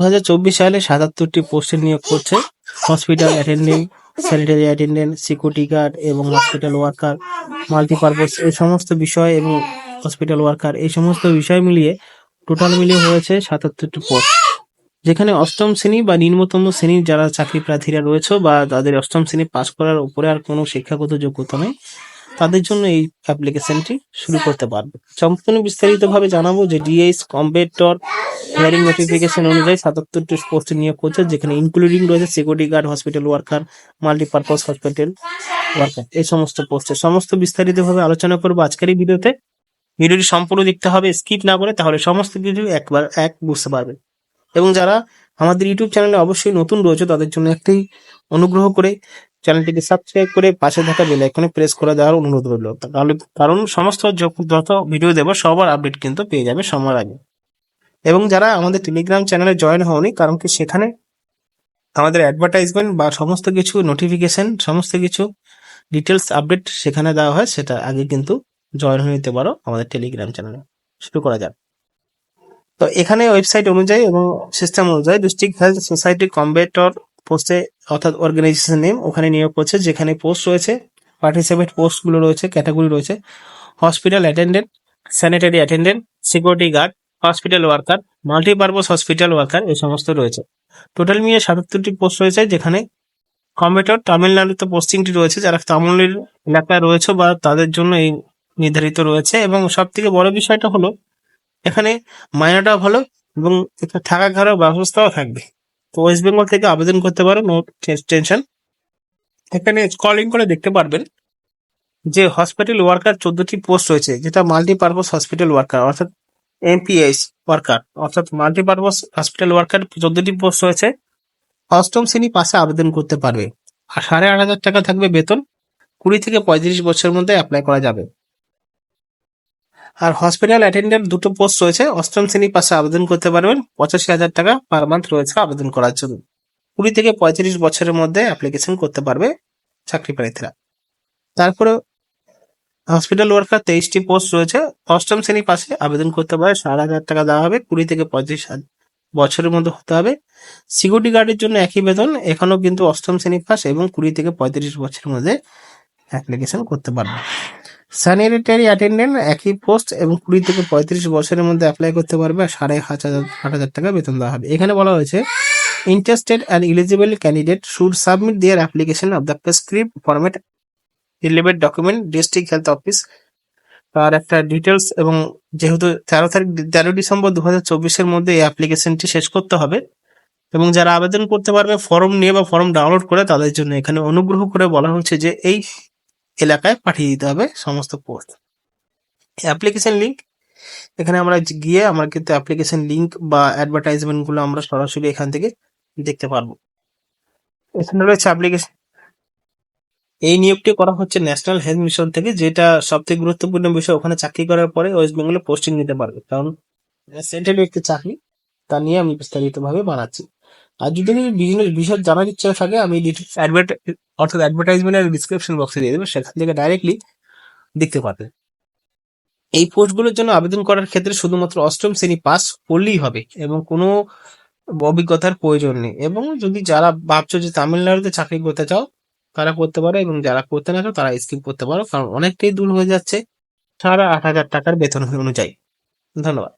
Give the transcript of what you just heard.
দু হাজার চব্বিশ সালে সাতাত্তরটি পোস্টে নিয়োগ করছে hospital attendant sanitary attendant security guard এবং হসপিটাল ওয়ার্কার মাল্টিপারপাস এই সমস্ত বিষয় এবং হসপিটাল ওয়ার্কার এই সমস্ত বিষয় মিলিয়ে টোটাল মিলিয়ে হয়েছে সাতাত্তরটি পোস্ট যেখানে অষ্টম শ্রেণি বা নিম্নতম শ্রেণির যারা চাকরি প্রার্থীরা রয়েছে বা তাদের অষ্টম শ্রেণি পাস করার উপরে আর কোনো শিক্ষাগত যোগ্যতা নেই, তাদের জন্য এই অ্যাপ্লিকেশনটি শুরু করতে পারবে। সম্পূর্ণ বিস্তারিতভাবে জানাব যে ডিএস কম্পেটর হিয়ারিং নোটিফিকেশন অনুযায়ী সাতাত্তরটি পোস্টে নিয়োগ করছে যেখানে ইনক্লুডিং রয়েছে security guard hospital worker multipurpose hospital worker এই সমস্ত পোস্টে সমস্ত বিস্তারিতভাবে আলোচনা করব আজকের এই ভিডিওতে। ভিডিওটি সম্পূর্ণ দেখতে হবে স্কিপ না করে তাহলে সমস্ত কিছু একবার এক বুঝতে পারবেন এবং যারা আমাদের ইউটিউব চ্যানেলে অবশ্যই নতুন রয়েছে তাদের জন্য একটাই অনুগ্রহ করে চ্যানেলটিকে সাবস্ক্রাইব করে পাশে থাকা বেল আইকনে প্রেস করে দেওয়ার অনুরোধ রইল। তাহলে কারণ সমস্ত যত ভিডিও দেবো সবার আপডেট কিন্তু পেয়ে যাবে সময়ের আগে। এবং যারা আমাদের টেলিগ্রাম চ্যানেলে জয়েন হওনি, কারণ কি সেখানে আমাদের অ্যাডভার্টাইজমেন্ট বা সমস্ত কিছু নোটিফিকেশন সমস্ত কিছু ডিটেলস আপডেট সেখানে দেওয়া হয়, সেটা আগে কিন্তু জয়েন হয়ে নিতে পারো আমাদের টেলিগ্রাম চ্যানেলে শুরু করা যাক। তো এখানে ওয়েবসাইট অনুযায়ী এবং সিস্টেম অনুযায়ী ডিস্ট্রিক্ট হেলথ সোসাইটি কম্বেটর পোস্টে অর্থাৎ অর্গানাইজেশন নেম ওখানে নিয়োগ করছে, যেখানে পোস্ট রয়েছে পার্টিসিপেট পোস্টগুলো রয়েছে ক্যাটাগরি রয়েছে hospital attendant sanitary attendant security guard hospital worker multipurpose hospital worker এই সমস্ত রয়েছে। টোটাল মিলিয়ে সাতাত্তরটি পোস্ট রয়েছে, যেখানে কম্পিউটার তামিলনাড়ুতে পোস্টিংটি রয়েছে, যারা তামিলের এলাকায় রয়েছে বা তাদের জন্য এই নির্ধারিত রয়েছে। এবং সব থেকে বড় বিষয়টা হলো, এখানে মাইনাটাও ভালো এবং থাকা খাওয়ার ব্যবস্থাও থাকবে। তো ওয়েস্ট বেঙ্গল থেকে আবেদন করতে পারো নো টেনশন এখানে কলিং করে দেখতে পারবেন যে হসপিটাল ওয়ার্কার চোদ্দটি পোস্ট রয়েছে, যেটা মাল্টিপারপাস হসপিটাল ওয়ার্কার অর্থাৎ এমপিএস ওয়ার্কার অর্থাৎ মাল্টিপারপাস হসপিটাল ওয়ার্কার চোদ্দটি পোস্ট রয়েছে। অষ্টম শ্রেণি পাশে আবেদন করতে পারবে। আর সাড়ে আট হাজার টাকা থাকবে বেতন। কুড়ি থেকে পঁয়ত্রিশ বছরের মধ্যে অ্যাপ্লাই করা যাবে। আর হসপিটাল অ্যাটেন্ডেন্ট দুটো পোস্ট রয়েছে। অষ্টম শ্রেণি পাশে আবেদন করতে পারবেন। পঁচাশি হাজার টাকা পার মান্থ রয়েছে আবেদন করার জন্য। কুড়ি থেকে পঁয়ত্রিশ বছরের মধ্যে অ্যাপ্লিকেশন করতে পারবে চাকরি প্রার্থীরা। তারপরে হসপিটাল ওয়ার্কার তেইশটি পোস্ট রয়েছে। অষ্টম শ্রেণি পাশে আবেদন করতে পারে সাত হাজার টাকা দেওয়া হবে, কুড়ি থেকে পঁয়ত্রিশ বছরের মধ্যে হতে হবে। সিকিউরিটি গার্ডের জন্য একই বেতন, এখানেও কিন্তু অষ্টম শ্রেণি পাস এবং কুড়ি থেকে পঁয়ত্রিশ বছরের মধ্যে অ্যাপ্লিকেশন করতে পারবে। স্যানিটারি অ্যাটেন্ডেন্ট একই পোস্ট এবং কুড়ি থেকে পঁয়ত্রিশ বছরের মধ্যে অ্যাপ্লাই করতে পারবে আর সাড়ে আট হাজার আট হাজার টাকা বেতন দেওয়া হবে। এখানে বলা হয়েছে, interested and eligible candidate should submit their application of the prescribed format relevant document district health office তার একটা ডিটেলস এবং যেহেতু তেরো তারিখ, তেরো ডিসেম্বর দু হাজার চব্বিশের মধ্যে এই অ্যাপ্লিকেশনটি শেষ করতে হবে। এবং যারা আবেদন করতে পারবে ফর্ম নিয়ে বা ফর্ম ডাউনলোড করে তাদের জন্য এখানে অনুগ্রহ করে বলা হচ্ছে যে এই এলাকায় পাঠিয়ে দিতে হবে সমস্ত পোস্ট অ্যাপ্লিকেশন লিঙ্ক এখানে আমরা গিয়ে আমরা কিন্তু অ্যাপ্লিকেশন লিঙ্ক বা অ্যাডভার্টাইজমেন্টগুলো আমরা সরাসরি এখান থেকে দেখতে পারব। এখানে রয়েছে অ্যাপ্লিকেশন এই নিয়োগটি করা হচ্ছে ন্যাশনাল হেলথ মিশন থেকে, যেটা সবথেকে গুরুত্বপূর্ণ বিষয়, ওখানে চাকরি করার পরে ওয়েস্ট বেঙ্গলে পোস্টিং নিতে পারবে। কারণ সেন্ট্রাল একটি চাকরি, তা নিয়ে আমি বিস্তারিত ভাবে বানাচ্ছি। আর যদি বিজনেস বিষয় জানার ইচ্ছা থাকে, আমি অর্থাৎ অ্যাডভার্টাইজমেন্টের ডিসক্রিপশন বক্সে দিয়ে দেবো, সেখান থেকে ডাইরেক্টলি দেখতে পারবে। এই পোস্টগুলোর জন্য আবেদন করার ক্ষেত্রে শুধুমাত্র অষ্টম শ্রেণি পাস করলেই হবে, এবং কোনো অভিজ্ঞতার প্রয়োজন নেই। এবং যদি যারা ভাবছ যে তামিলনাড়ুতে চাকরি করতে চাও তারা করতে পারো এবং যারা করতে না তারা স্কিপ করতে পারো। কারণ অনেকটাই দূর হয়ে যাচ্ছে সাড়ে আট হাজার টাকার বেতন অনুযায়ী। ধন্যবাদ।